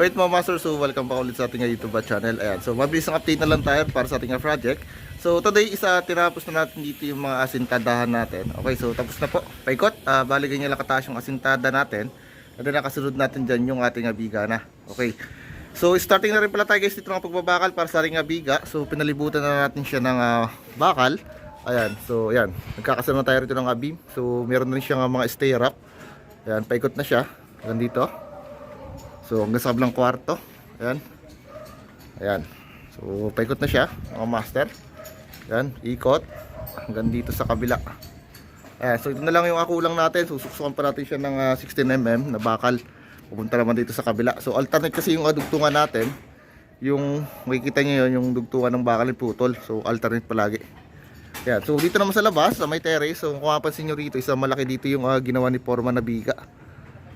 Alright mga master, so welcome pa ulit sa ating YouTube channel. Ayan, so mabilis ang update na lang tayo para sa ating project. So today, isa tinapos na natin dito yung mga asintadahan natin. Okay, so tapos na po. Paikot, uh, bali ganyan lang kataas yung asintada natin. And then nakasunod natin dyan yung ating abiga na. Okay. So starting na rin pala tayo guys dito ng pagbabakal para sa ating abiga. So pinalibutan na natin siya ng ah, bakal. Ayan, so ayan. Nagkakasunod tayo rito ng abim. So meron na rin siyang ah, mga stay wrap. Ayan, paikot na siya. Hanggang dito. So hanggang sa kablang kwarto. Ayan. Ayan. So paikot na siya, mga master. Ayan, ikot. Hanggang dito sa kabila. Ayan, so ito na lang yung akulang natin. Susuksukan pa natin siya ng ah, 16mm na bakal. Pupunta naman dito sa kabila. So alternate kasi yung adugtungan natin. Yung makikita nyo yun, yung dugtungan ng bakal ay putol. So alternate palagi. Ayan, so dito naman sa labas, sa may terrace. So kung mapapansin nyo rito, isang malaki dito yung ah, ginawa ni Forma na biga.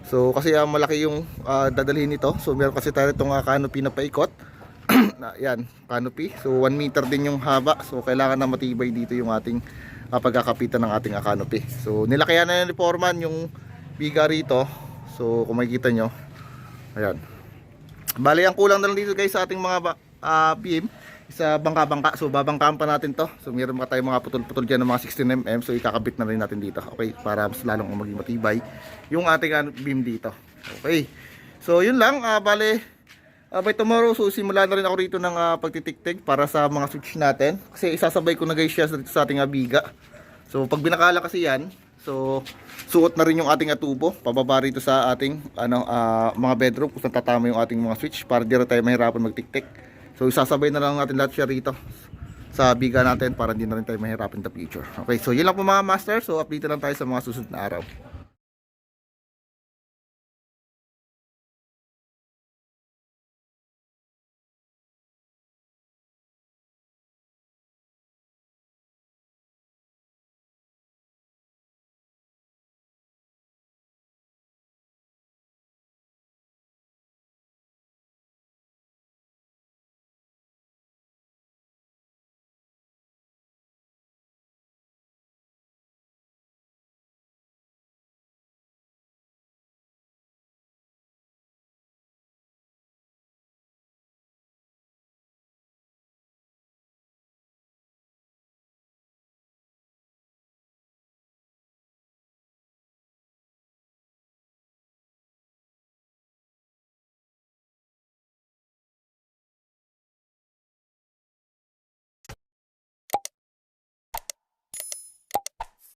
So kasi ah, malaki yung ah, dadalhin nito. So meron kasi tayo itong uh, canopy na paikot. na, yan, canopy. So 1 meter din yung haba. So kailangan na matibay dito yung ating uh, pagkakapitan ng ating ah, canopy. So nilakayan na ni Foreman yung biga rito. So kung makikita nyo, ayan. Bali ang kulang na lang dito guys sa ating mga ah, beam sa bangka-bangka. So babangkaan pa natin to. So meron pa tayong mga putol-putol dyan ng mga 16mm. So ikakabit na rin natin dito. Okay, para mas lalong maging matibay yung ating ano, beam dito. Okay. So yun lang, ah, bale ah, by tomorrow so simula na rin ako rito ng ah, pagtitiktik para sa mga switch natin. Kasi isasabay ko na guys siya dito sa ating abiga. So pag binakala kasi yan, so suot na rin yung ating atubo pababa rito sa ating ano ah, mga bedroom kung saan tatama yung ating mga switch para di tayo mahirapan magtiktik. So isasabay na lang natin lahat siya rito sa biga natin para hindi na rin tayo mahirapan in the future. Okay, so yun lang po mga master. So update lang tayo sa mga susunod na araw.